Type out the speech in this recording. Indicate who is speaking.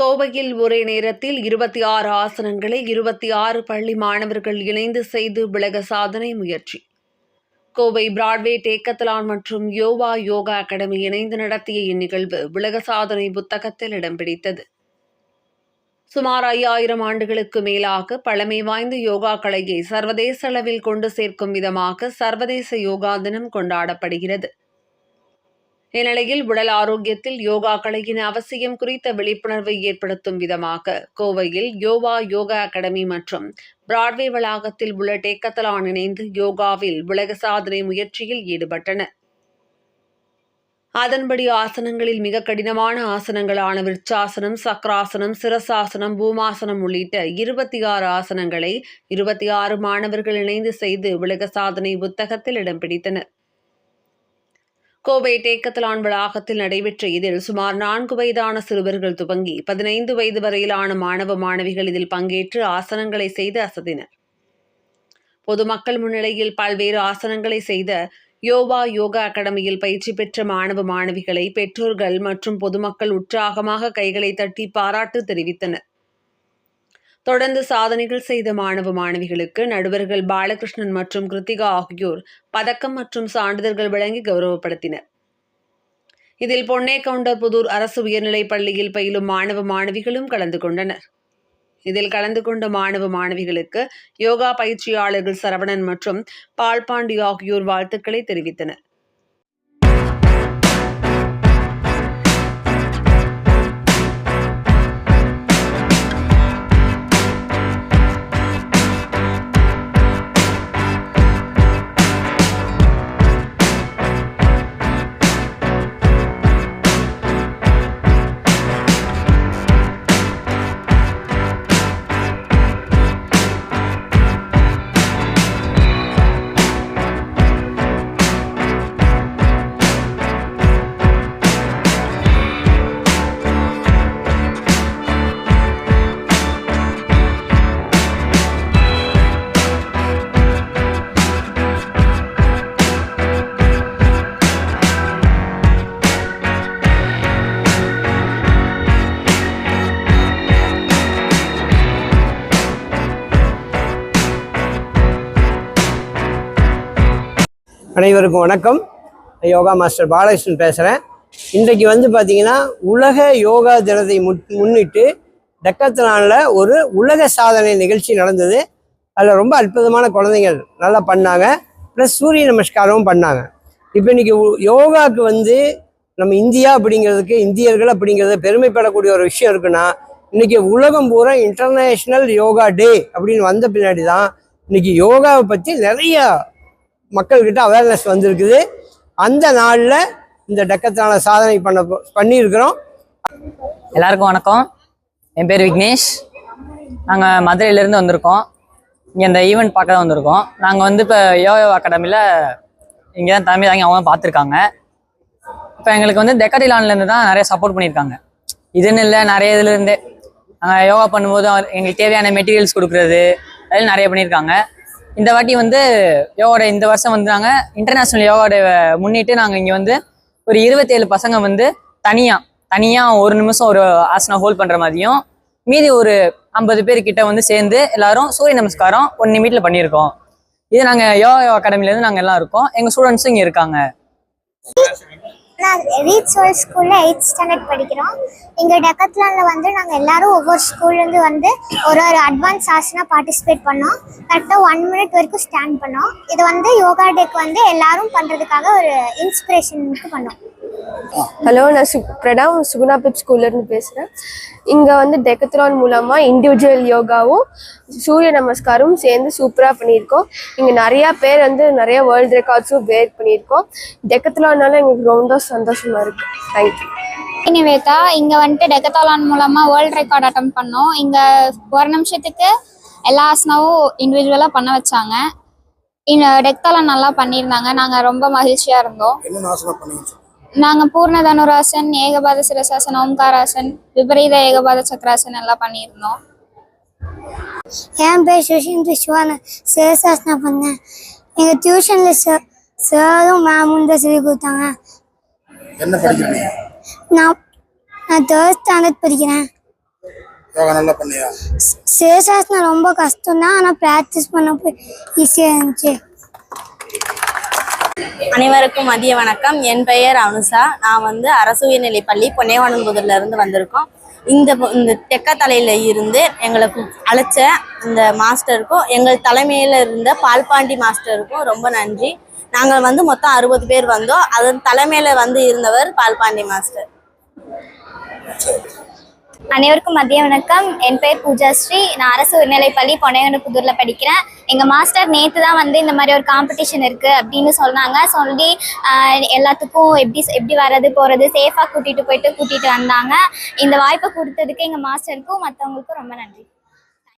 Speaker 1: கோவையில் ஒரே நேரத்தில் இருபத்தி ஆறு ஆசனங்களை இருபத்தி ஆறு பள்ளி மாணவர்கள் இணைந்து செய்து விலக சாதனை முயற்சி. கோவை பிராட்வே டேக்கத்தலான் மற்றும் யோவா யோகா அகாடமி இணைந்து நடத்திய இந்நிகழ்வு விலக சாதனை புத்தகத்தில் இடம் பிடித்தது. சுமார் ஐயாயிரம் ஆண்டுகளுக்கு மேலாக பழமை வாய்ந்த யோகா கலையை சர்வதேச அளவில் கொண்டு சேர்க்கும் விதமாக சர்வதேச யோகா தினம் கொண்டாடப்படுகிறது. இந்நிலையில் உடல் ஆரோக்கியத்தில் யோகா கலையின் அவசியம் குறித்த விழிப்புணர்வை ஏற்படுத்தும் விதமாக கோவையில் யோவா யோகா அகாடமி மற்றும் பிராட்வே வளாகத்தில் உள்ள டேக்கத்தலான் இணைந்து யோகாவில் உலக சாதனை முயற்சியில் ஈடுபட்டனர் அதன்படி ஆசனங்களில் மிக கடினமான ஆசனங்களான விருச்சாசனம் சக்கராசனம் சிரசாசனம் பூமாசனம் உள்ளிட்ட இருபத்தி ஆறு ஆசனங்களை இருபத்தி ஆறு மாணவர்கள் இணைந்து செய்து உலக சாதனை புத்தகத்தில் இடம் பிடித்தனர். கோவை டேக்கத்தலான் வளாகத்தில் நடைபெற்ற இதில் சுமார் நான்கு வயதான சிறுவர்கள் துவங்கி பதினைந்து வயது வரையிலான மாணவ மாணவிகள் இதில் பங்கேற்று ஆசனங்களை செய்து அசதினர் பொதுமக்கள் முன்னிலையில் பல்வேறு ஆசனங்களை செய்த யோவா யோகா அகாடமியில் பயிற்சி பெற்ற மாணவ மாணவிகளை பெற்றோர்கள் மற்றும் பொதுமக்கள் உற்சாகமாக கைகளை தட்டி பாராட்டு தெரிவித்தனர். தொடர்ந்து சாதனைகள் செய்த மாணவ மாணவிகளுக்கு நடுவர்கள் பாலகிருஷ்ணன் மற்றும் கிருத்திகா ஆகியோர் பதக்கம் மற்றும் சான்றிதழ்கள் வழங்கி கௌரவப்படுத்தினர். இதில் பொன்னே கவுண்டர் புதூர் அரசு உயர்நிலைப் பள்ளியில் பயிலும் மாணவ மாணவிகளும் கலந்து கொண்டனர். இதில் கலந்து கொண்ட மாணவ மாணவிகளுக்கு யோகா பயிற்சியாளர்கள் சரவணன் மற்றும் பால்பாண்டி ஆகியோர் வாழ்த்துக்களை தெரிவித்தனர்.
Speaker 2: அனைவருக்கும் வணக்கம். யோகா மாஸ்டர் பாலகிருஷ்ணன் பேசுகிறேன் இன்றைக்கு வந்து பார்த்தீங்கன்னா உலக யோகா தினத்தை முன் முன்னிட்டு டெக்கத்தலானில் ஒரு உலக சாதனை நிகழ்ச்சி நடந்தது. அதில் ரொம்ப அற்புதமான குழந்தைகள் நல்லா பண்ணாங்க. ப்ளஸ் சூரிய நமஸ்காரமும் பண்ணாங்க. இப்போ இன்றைக்கி யோகாவுக்கு வந்து நம்ம இந்தியா அப்படிங்கிறதுக்கு இந்தியர்கள் அப்படிங்கிறது பெருமைப்படக்கூடிய ஒரு விஷயம் இருக்குன்னா இன்றைக்கி உலகம் பூரா இன்டர்நேஷ்னல் யோகா டே அப்படின்னு வந்த பின்னாடி தான் இன்னைக்கு யோகாவை பற்றி நிறையா மக்கள்கிட்ட அவேர்னஸ் வந்திருக்குது. அந்த நாளில் இந்த டக்கத்தான சாதனை பண்ண பண்ணியிருக்கிறோம்.
Speaker 3: எல்லாருக்கும் வணக்கம். என் பேர் விக்னேஷ். நாங்கள் மதுரையிலேருந்து வந்திருக்கோம். இங்கே இந்த ஈவெண்ட் பார்க்க தான் வந்திருக்கோம். நாங்கள் வந்து இப்போ யோகா அகாடமியில் இங்கே தான் தலைமை தாங்கி அவங்க பார்த்துருக்காங்க. இப்போ எங்களுக்கு வந்து டெக்கரிலான்லேருந்து தான் நிறைய சப்போர்ட் பண்ணியிருக்காங்க. இதுன்னு இல்லை நிறைய இதுலேருந்தே நாங்கள் யோகா பண்ணும்போது எங்களுக்கு தேவையான மெட்டீரியல்ஸ் கொடுக்குறது அதெல்லாம் நிறைய பண்ணியிருக்காங்க. இந்த வாட்டி வந்து யோகாவோட இந்த வருஷம் வந்து நாங்கள் இன்டர்நேஷ்னல் யோகாவோட முன்னிட்டு நாங்கள் இங்கே வந்து ஒரு இருபத்தேழு பசங்க வந்து தனியாக தனியாக ஒரு நிமிஷம் ஒரு ஆசனம் ஹோல்ட் பண்ணுற மாதிரியும் மீதி ஒரு ஐம்பது பேர் கிட்ட வந்து சேர்ந்து எல்லாரும் சூரிய நமஸ்காரம் ஒன் நிமிட்டில் பண்ணியிருக்கோம். இது நாங்கள் யோகா அகாடமிலேருந்து நாங்கள் எல்லாம் இருக்கோம். எங்கள் ஸ்டூடெண்ட்ஸும் இங்கே இருக்காங்க.
Speaker 4: நான் ரீச் வேர்ல்ட் ஸ்கூலில் எயித் ஸ்டாண்டர்ட் படிக்கிறோம். எங்கள் டெக்கத்லானில் வந்து நாங்கள் எல்லாரும் ஒவ்வொரு ஸ்கூல்லேருந்து வந்து ஒரு ஒரு அட்வான்ஸ் ஆசனாக பார்ட்டிசிபேட் பண்ணோம். கரெக்டாக ஒன் மினிட் வரைக்கும் ஸ்டாண்ட் பண்ணோம். இது வந்து யோகா டேக்கு வந்து எல்லாரும் பண்ணுறதுக்காக ஒரு இன்ஸ்பிரேஷனுக்கு பண்ணோம்.
Speaker 5: ஹலோ நான் சு பிரணவ் சுகுணா பிப் ஸ்கூல்லேருந்து பேசுகிறேன் இங்கே வந்து டெக்கத்ரான் மூலமாக இண்டிவிஜுவல் யோகாவும் சூரிய நமஸ்காரமும் சேர்ந்து சூப்பராக பண்ணியிருக்கோம். இங்கே நிறையா பேர் வந்து நிறைய வேர்ல்டு ரெக்கார்ட்ஸும் வேர் பண்ணியிருக்கோம். டெக்கத்ரான்னால எங்களுக்கு ரொம்ப சந்தோஷமாக இருக்குது தேங்க்யூ
Speaker 6: நிவேதா இங்க வந்துட்டு டெக்கத்தாலான் மூலமா வேர்ல்ட் ரெக்கார்ட் அட்டம் பண்ணோம். இங்க ஒரு நிமிஷத்துக்கு எல்லா ஆசனாவும் இண்டிவிஜுவலா பண்ண வச்சாங்க. இந்த டெக்கத்தாலான் நல்லா பண்ணியிருந்தாங்க. நாங்க ரொம்ப மகிழ்ச்சியா இருந்தோம்.
Speaker 7: என்னென்ன ஆசனம் பண்ணீங்க
Speaker 6: நாங்க பூர்ண தனுராசன் ஏகபாத சிரசாசன் ஓம்காராசன் விபரீத ஏகபாத சக்கராசன் எல்லாம் பண்ணியிருந்தோம்.
Speaker 4: என் பேர் சுஷிந்த் சிவான. சிவசாசனம் பண்ணேன். எங்கள் டியூஷனில் சார் சாரும் மேமும் தான் சொல்லி கொடுத்தாங்க.
Speaker 7: என்ன படிக்கிறீங்க?
Speaker 4: நான் நான் தேர்ட் ஸ்டாண்டர்ட் படிக்கிறேன்.
Speaker 7: யோகா நல்லா பண்ணியா?
Speaker 4: சேஷாசனம் ரொம்ப கஷ்டம் தான் ஆனால் ப்ராக்டிஸ் பண்ணப்போ ஈஸியாக இருந்துச்சு.
Speaker 8: அனைவருக்கும் மதிய வணக்கம். என் பெயர் அனுஷா. நான் வந்து அரசு உயர்நிலைப்பள்ளி பள்ளி இருந்து வந்திருக்கோம். இந்த இந்த தெக்கத்தலையில இருந்து எங்களுக்கு அழைச்ச இந்த மாஸ்டருக்கும் எங்கள் தலைமையில இருந்த பால்பாண்டி மாஸ்டருக்கும் ரொம்ப நன்றி. நாங்கள் வந்து மொத்தம் அறுபது பேர் வந்தோம். அதன் தலைமையில வந்து இருந்தவர் பால்பாண்டி மாஸ்டர்.
Speaker 6: அனைவருக்கும் மதிய வணக்கம். என் பேர் பூஜாஸ்ரீ. நான் அரசு உயர்நிலைப்பள்ளி பொன்னையனப்புதூரில் படிக்கிறேன். எங்கள் மாஸ்டர் நேற்று தான் வந்து இந்த மாதிரி ஒரு காம்படிஷன் இருக்குது அப்படின்னு சொன்னாங்க. சொல்லி எல்லாத்துக்கும் எப்படி எப்படி வர்றது போகிறது சேஃபாக கூட்டிகிட்டு போயிட்டு கூட்டிகிட்டு வந்தாங்க. இந்த வாய்ப்பை கொடுத்ததுக்கு எங்கள் மாஸ்டருக்கும் மற்றவங்களுக்கும் ரொம்ப நன்றி.